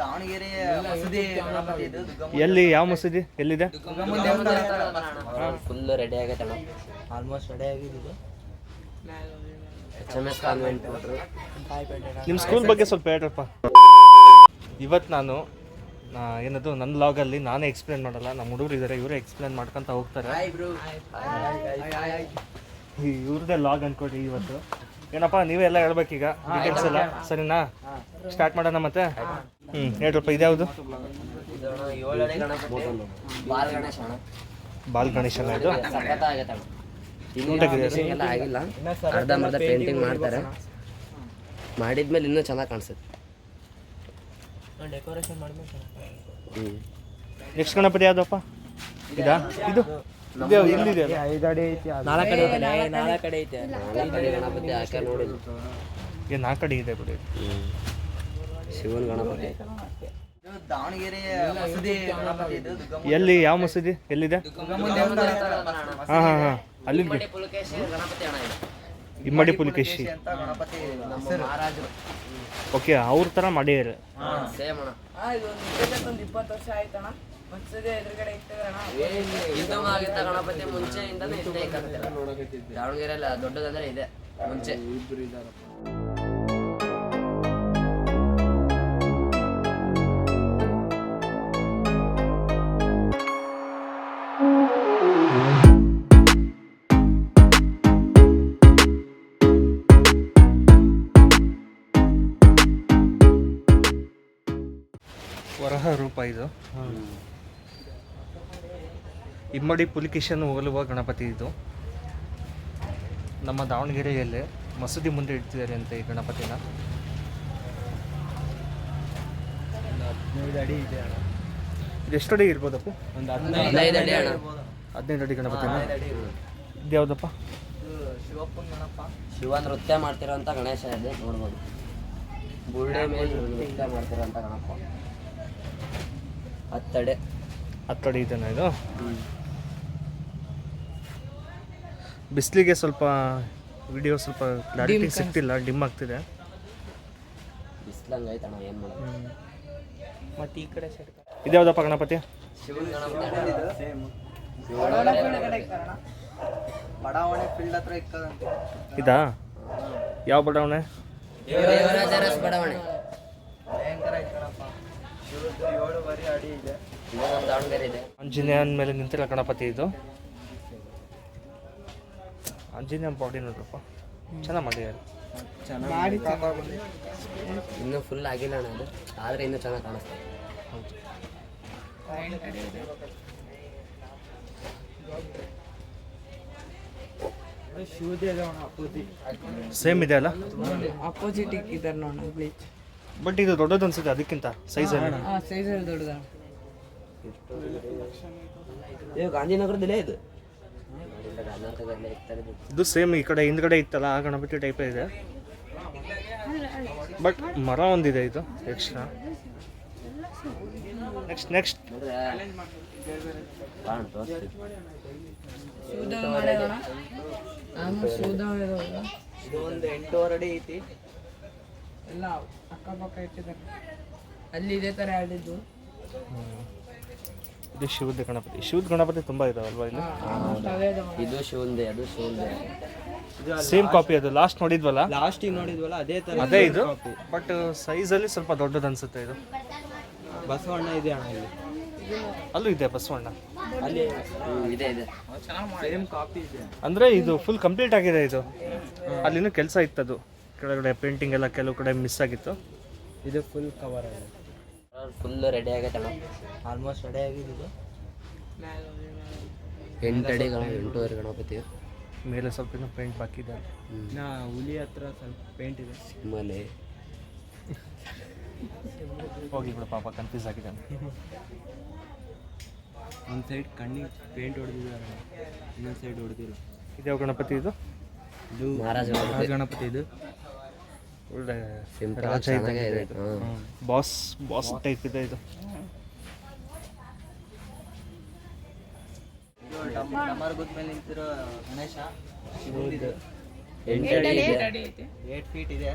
ದಾವಣಗೆರೆ ಮಸೂದಿ ಗಣಪತಿ ಇದು ದುರ್ಗಮ್ಮ ಎಲ್ಲಿ ಯಾವ ಮಸೀದಿ? ಎಲ್ಲಿದೆ? ಫುಲ್ ರೆಡಿ ಆಗೈತೆ ಅಣ್ಣ. ಆಲ್ಮೋಸ್ಟ್ ರೆಡಿ ಆಗಿದೆ ಎಚ್ ಎಂ ಎಸ್ ಕಾನ್ವೆಂಟ್ ನಿಮ್ಮ ಸ್ಕೂಲ್ ಬಗ್ಗೆ ಸ್ವಲ್ಪ ಹೇಳ್ರಪ್ಪ. ಇವತ್ತು ನಾನು ಏನದು ನನ್ನ ಲಾಗಲ್ಲಿ ನಾನೇ ಎಕ್ಸ್ಪ್ಲೇನ್ ಮಾಡಲ್ಲ. ನಮ್ಮ ಹುಡುಗರು ಇದ್ದಾರೆ ಇವರೇ ಎಕ್ಸ್ಪ್ಲೇನ್ ಮಾಡ್ಕೊಂತ ಹೋಗ್ತಾರೆ. ಇವ್ರದ್ದೇ ಲಾಗ್ ಅನ್ಕೊಡಿ ಇವತ್ತು. ಏನಪ್ಪ ನೀವೇ ಎಲ್ಲ ಹೇಳ್ಬೇಕೀಗ ಡೀಟೇಲ್ಸ್ ಎಲ್ಲ ಸರಿನಾ? ಸ್ಟಾರ್ಟ್ ಮಾಡೋಣ ಮತ್ತೆ? ಹ್ಞೂ ಹೇಳ್ರಪ್ಪ ಇದ್ಯಾವುದು? ಬಾಲ್ ಗಣೇಶನ ಇದು? ಎಲ್ಲ ಆಗಿಲ್ಲ. ಅರ್ಧಂಬರ್ಧ ಪೇಂಟಿಂಗ್ ಮಾಡ್ತಾರೆ. ಮಾಡಿದ್ಮೇಲೆ ಇನ್ನೂ ಚೆನ್ನಾಗಿ ಕಾಣಿಸುತ್ತೆ. ಡೆಕೋರೇಷನ್ ನೆಕ್ಸ್ಟ್ ಗಣಪತಿ ಯಾವುದಪ್ಪ? ಇದು? ಇದು ಇಲ್ಲಿದೆ ಅಲ್ಲ? ಐದು ಅಡಿ ಐತಿ ನಾಲ್ಕು ಕಡೆ ಐತೆ ನಾಲ್ಕು ಕಡೆ ಐತೆ ನಾಲ್ಕು ಕಡೆ ಗಣಪತಿ ಹಾಕ ನೋಡಿಲ್ಲ. ಇದೆ ಬಿಡಿ. ಶಿವನ್ ಗಣಪತಿ. ಇದು ದಾವಣಗೆರೆ ಮಸೂದಿ ಗಣಪತಿ ಇದು ದುರ್ಗಮ್ಮ ಎಲ್ಲಿ ಯಾವ ಮಸೀದಿ? ಎಲ್ಲಿದೆ? ಹಾಂ ಹಾಂ ಹಾಂ. ಅಲ್ಲಿ ಪುಲಕೇಶಿ ಗಣಪತಿ ಅಣ್ಣ ಇದು. ಇಮ್ಮಡಿ ಪುಲಿಕೇಶಿ. ಅಂತ ಗಣಪತಿ ನಮ್ಮ ಮಹಾರಾಜರು. ಓಕೆ ಅವ್ರ ಥರ ಮಾಡಿದ್ದಾರೆ. ಸೇಮ್ ಅಣ್ಣ. ಇದು ಆಗಿತ್ತ ಗಣಪತಿ ಮುಂಚೆಯಿಂದನೇ ಇದ್ದೇ ಇತ್ತು ದಾವಣಗೆರೆಯಲ್ಲಿ ದೊಡ್ಡದಂದ್ರೆ ಇದೆ ಮುಂಚೆ. ವರಹ ರೂಪ ಇದು. ಇಮ್ಮಡಿ ಪುಲಿಕೇಶನ್ ಹೋಗಲುವ ಗಣಪತಿ ಇದು. ನಮ್ಮ ದಾವಣಗೆರೆಯಲ್ಲಿ ಮಸೂದಿ ಮುಂದೆ ಇಡ್ತಿದ್ದಾರೆ ಅಂತ ಈ ಗಣಪತಿನ. ಹದಿನೈದು ಅಡಿ ಇದೆ ಅಣ್ಣ. ಇದು ಎಷ್ಟು ಅಡಿ ಇರ್ಬೋದಪ್ಪ? ಒಂದು ಹದಿನೈದು ಅಡಿ ಅಣ್ಣ. ಹದಿನೈದು ಅಡಿ ಗಣಪತಿನ? ಇದ್ಯಾವುದಪ್ಪ ಇದು ಶಿವಪ್ಪನ ಗಣಪ. ಶಿವ ನೃತ್ಯ ಮಾಡ್ತಿರೋಂಥ ಗಣೇಶ ಇದೆ ನೋಡ್ಬೋದು. ಬುಳ್ಳೆ ಮೇಲೆ ನೃತ್ಯ ಮಾಡ್ತಿರೋಂಥ ಗಣಪ. ಹತ್ತಡೆ. ಹತ್ತು ಅಡಿ ಇದೆನಾ ಇದು? ಬಿಸಿಲಿಗೆ ಸ್ವಲ್ಪ ವಿಡಿಯೋ ಸ್ವಲ್ಪ ಕ್ಲಾರಿಟಿ ಸಿಗ್ತಿಲ್ಲ ಡಿಮ್ ಆಗ್ತಿದೆ. ಬಿಸ್ಲಂಗ್ ಐತಣ್ಣ ಏನು ಮಾಡೋದು? ಮತ್ತೆ ಈ ಕಡೆ ಸೈಡ್ ಇದ್ಯಾವುದಪ್ಪ ಗಣಪತಿ? ಇದ ಗಣಪತಿ. ಕಡೆ ಇರ್ತಾರಣ್ಣ ಬಡಾವಣೆ ಫೀಲ್ಡ್ ಹತ್ರ ಇಕ್ಕದಂತೆ. ಇದಾ? ಯಾವ ಬಡಾವಣೆ? ಭಯಂಕರ ಅಡಿ ಇದೆ. ದಾವಣಗೆರೆ ಇದೆ. ಆಂಜನೇಯನ ಮೇಲೆ ನಿಂತಿಲ್ಲ ಗಣಪತಿ ಇದು? ಆಂಜನೇಯ ಬಾಡಿ ನೋಡ್ರಪ್ಪ. ಚೆನ್ನಾಗಿ ಮಾಡಿದ್ದಾರೆ ಇನ್ನೂ ಫುಲ್ ಆಗಿಲ್ಲ ಅಣ್ಣ ಅದು. ಆದರೆ ಇನ್ನೂ ಚೆನ್ನಾಗಿ ಕಾಣಿಸ್ತದೆ ಹೌದು. ಸೇಮ್ ಇದೆ ಅಲ್ಲ? ಅಪೋಸಿಟ್ ಇದ್ದಾರೆ ನೋಡಿ ಬ್ಲೀಚ್ ಬಟ್ ಇದು ದೊಡ್ಡದು ಅನ್ಸುತ್ತೆ ಅದಕ್ಕಿಂತ ಸೈಜ್ ಸೈಜ್ ದೊಡ್ಡದ ಗಾಂಧಿನಗರದಲ್ಲೇ ಇದು. ಇದು. ಸೇಮ್ ಈ ಕಡೆ ಹಿಂದ್ಗಡೆ ಇತ್ತಲ್ಲ ಆ ಗಣಪತಿ ಟೈಪೇ ಇದೆ. ಬಟ್ ಮರ ಒಂದಿದೆ ಇದು ಎಕ್ಸ್ಟ್ರಾ ನೆಕ್ಸ್ಟ್ ನೆಕ್ಸ್ಟ್ ಎಂಟೂವರೆ ಅಡಿ ಐತಿ. ಎಲ್ಲ ಅಕ್ಕಪಕ್ಕ ಇಟ್ಟಿದ್ದಾರೆ. ಅಲ್ಲಿ ಇದೇ ಥರ ಆಡಿದ್ದು. ಇದು ಶಿವದ ಗಣಪತಿ. ಶಿವದ ಗಣಪತಿ ತುಂಬಾ ಇದಾವಲ್ವಾ ಇಲ್ಲಿ? ಇದು ಶಿವಂದೆ ಅದು ಶಿವಂದೆ ಸೇಮ್ ಕಾಪಿ ಅದು ಲಾಸ್ಟ್ ನೋಡಿದ್ವಲ್ಲ? ಲಾಸ್ಟ್ ನೋಡಿದ್ವಲ್ಲ ಅದೇ ತರ ಅದೇ ಇದು? ಬಟ್ ಸೈಜಲ್ಲಿ ಸ್ವಲ್ಪ ದೊಡ್ಡದು ಅನ್ಸುತ್ತೆ ಇದು. ಬಸವಣ್ಣ ಇದೆ ಅಣ್ಣ ಇಲ್ಲಿ. ಅಲ್ಲೂ ಇದೆ ಬಸವಣ್ಣ. ಅಲ್ಲಿ ಇದೆ ಇದೆ. ಸೇಮ್ ಕಾಪಿ ಇದೆ. ಅಂದ್ರೆ ಇದು ಫುಲ್ ಕಂಪ್ಲೀಟ್ ಆಗಿದೆ ಇದು. ಅಲ್ಲಿನೂ ಕೆಲಸ ಇತ್ತದು. ಕೆಳಗಡೆ ಪೇಂಟಿಂಗ್ ಎಲ್ಲ ಕೆಲವು ಕಡೆ ಮಿಸ್ ಆಗಿತ್ತು. ಇದು ಫುಲ್ ಕವರ್ ಆಗಿದೆ ಫುಲ್ ರೆಡಿ ಆಗೈತೆ ಅಣ್ಣ. ಆಲ್ಮೋಸ್ಟ್ ರೆಡಿ ಆಗಿದೆ ಇದು. ಎಂಟು ಅಡಿಗಳ ಎಂಟೂವರೆ ಗಣಪತಿ ಮೇಲೆ ಸ್ವಲ್ಪ ಇನ್ನೂ ಪೇಂಟ್ ಬಾಕಿ ಇದೆ. ನಾ ಹುಲಿ ಹತ್ರ ಸ್ವಲ್ಪ ಪೇಂಟ್ ಇದೆ. ಆಮೇಲೆ ಹೋಗಿ ಬಿಡು ಪಾಪ ಕನ್ಫ್ಯೂಸ್ ಆಗಿದೆ. ಒಂದು ಸೈಡ್ ಕಣ್ಣಿಗೆ ಪೇಂಟ್ ಹೊಡೆದಿದ್ದಾರೆ ಇನ್ನೊಂದು ಸೈಡ್ ಹೊಡೆದಿಲ್ಲ. ಇದ್ಯಾವ ಗಣಪತಿ ಇದು? ಇದು ಮಹಾರಾಜ ಗಣಪತಿ. ಗಣಪತಿ ಇದು. ಒಳ್ಳೆ ಸಿಂಪಲ್ ರಾಜ ಆಗಿ ಇದ್ದಂಗೆ ಚೆನ್ನಾಗೇ ಇದೆ. ಇದೆ. ಇದು ಹ್ಮ್. ಬಾಸ್ ಬಾಸ್ ಟೈಪ್ ಇದೆ ಇದು. ಡಮರ್ಗುದ್ ಮೇಲೆ ನಿಂತಿರೋ ಗಣೇಶ. ಶಿವದ್ದು ಎಂಟು ಅಡಿ ಇದೆ. ಏಟ್ ಫೀಟ್ ಇದೆ.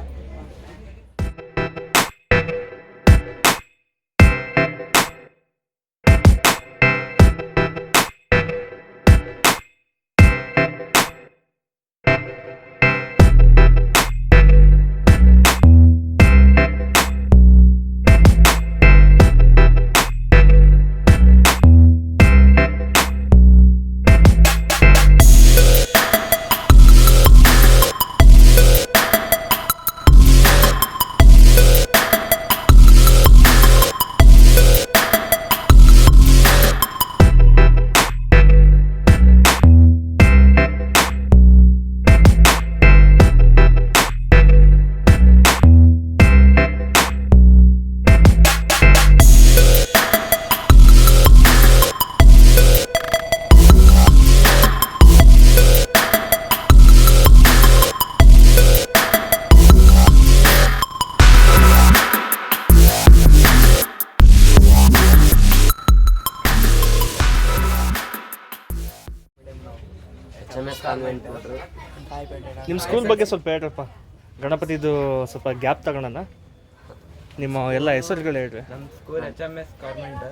ಎಂ ಎಸ್ ಕಾನ್ವೆಂಟ್ ನಿಮ್ಮ ಸ್ಕೂಲ್ ಬಗ್ಗೆ ಸ್ವಲ್ಪ ಹೇಳ್ರಪ್ಪ. ಗಣಪತಿದು ಸ್ವಲ್ಪ ಗ್ಯಾಪ್ ತಗೊಳೋಣ ನಿಮ್ಮ ಎಲ್ಲ ಹೆಸರುಗಳು ಹೇಳ್ರಿ. ನಮ್ಮ school H M S government